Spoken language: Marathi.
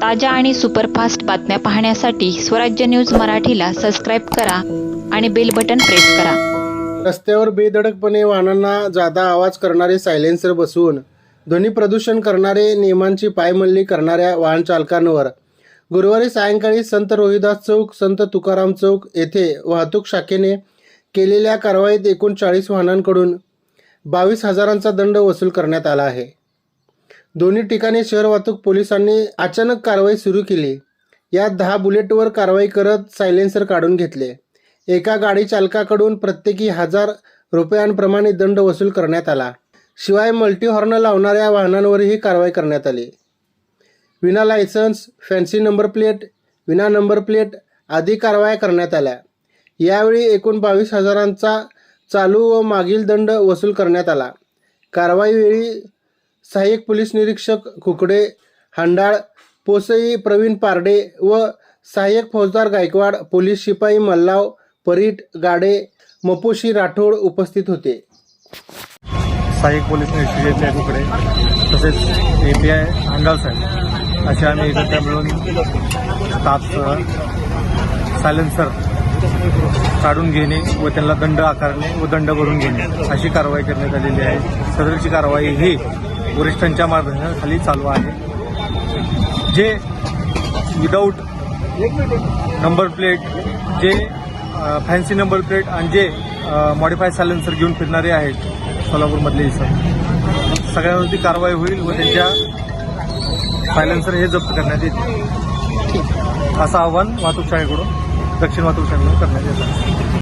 ताज्या आणि सुपरफास्ट बातम्या पाहण्यासाठी स्वराज्य न्यूज मराठीला सबस्क्राईब करा आणि बेल बटन प्रेस करा. रस्त्यावर बेधडकपणे वाहनांना जादा आवाज करणारे सायलेन्सर बसवून ध्वनी प्रदूषण करणारे नियमांची पायमल्ली करणाऱ्या वाहन चालकांवर. गुरुवारी सायंकाळी संत रोहिदास चौक संत तुकाराम चौक येथे वाहतूक शाखेने केलेल्या कारवाईत एकूण चाळीस वाहनांकडून बावीस हजारांचा दंड वसूल करण्यात आला आहे. दोन्ही ठिकाणी शहर वाहतूक पोलिसांनी अचानक कारवाई सुरू केली. यात दहा बुलेटवर कारवाई करत सायलेन्सर काढून घेतले. एका गाडी चालकाकडून प्रत्येकी हजार रुपयांप्रमाणे दंड वसूल करण्यात आला. शिवाय मल्टीहॉर्न लावणाऱ्या वाहनांवरही कारवाई करण्यात आली. विना लायसन्स फॅन्सी नंबर प्लेट विना नंबर प्लेट आदी कारवाया करण्यात आल्या. यावेळी एकूण बावीस हजारांचा चालू व मागील दंड वसूल करण्यात आला. कारवाईवेळी सहाय्यक पोलीस निरीक्षक खुकडे हांडाळ पोसई प्रवीण पारडे व सहाय्यक फौजदार गायकवाड पोलीस शिपाई मल्लाव परीट गाडे मपोशी राठोड उपस्थित होते. सहाय्यक पोलीस निरीक्षक खुकडे तसेच ए पी आय अंगाल साहेब. असे आम्ही एकत्र मिळून स्टाफसह सायलेन्सर काढून घेणे व त्यांना दंड आकारणे व दंड भरून घेणे अशी कारवाई करण्यात आलेली आहे. सदरची कारवाई ही वरिष्ठांच्या मार्गदर्शनाखाली चालू आहे. जे विदाऊट नंबर प्लेट जे फॅन्सी नंबर प्लेट आणि जे मॉडिफाय सायलेन्सर घेऊन फिरणारे आहेत सोलापूरमधले इसम सगळ्यांवरती कारवाई होईल व त्यांच्या सायलेन्सर हे जप्त करण्यात येतील असं आव्हान वाहतूक शाळेकडून दक्षिण वाहतूक शाळेकडून करण्यात येत. आहे